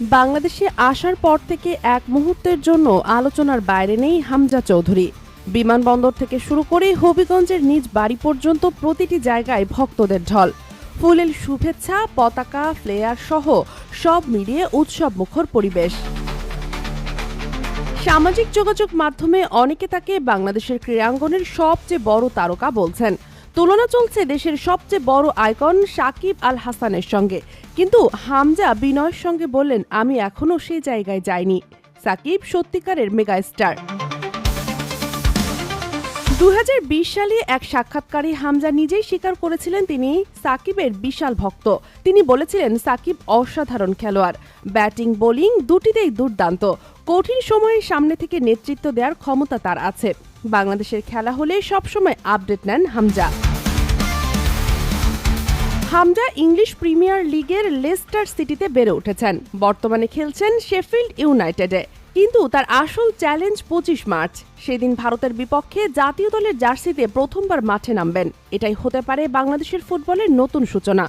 বাংলাদেশে আসার পর থেকে এক মুহূর্তের জন্য আলোচনার বাইরে নেই হামজা চৌধুরী। বিমানবন্দর থেকে শুরু করে হবিগঞ্জের নিজ বাড়ি পর্যন্ত প্রতিটি জায়গায় ভক্তদের ঢল। ফুলের শুভেচ্ছা, পতাকা, ফ্লেয়ার সহ সব মিলিয়ে উৎসব মুখর পরিবেশ। সামাজিক যোগাযোগ মাধ্যমে অনেকে তাকে বাংলাদেশের ক্রীড়াঙ্গনের সবচেয়ে বড় তারকা বলছেন। তুলনা চলছে দেশের সবচেয়ে বড় আইকন সাকিব আল হাসানের সঙ্গে। কিন্তু হামজা বিনয়ের সঙ্গে বললেন, আমি এখনও সেই জায়গায় যাইনি। সাকিব সত্যিকারের মেগা স্টার দু হাজার বিশ সালে এক সাক্ষাৎকারে হামজা নিজেই স্বীকার করেছিলেন তিনি সাকিবের বিশাল ভক্ত। তিনি বলেছিলেন, সাকিব অসাধারণ খেলোয়াড়। ব্যাটিং, বোলিং দুটিতেই দুর্দান্ত। কঠিন সময়ে সামনে থেকে নেতৃত্ব দেওয়ার ক্ষমতা তার আছে। বাংলাদেশের খেলা হলে সবসময় আপডেট নেন হামজা। হামজা ইংলিশ প্রিমিয়ার লিগের লেস্টার সিটিতে বেড়ে উঠেছেন। বর্তমানে খেলছেন শেফিল্ড ইউনাইটেডে। কিন্তু তার আসল চ্যালেঞ্জ পঁচিশ মার্চ। সেদিন ভারতের বিপক্ষে জাতীয় দলের জার্সিতে প্রথমবার মাঠে নামবেন। এটাই হতে পারে বাংলাদেশের ফুটবলের নতুন সূচনা।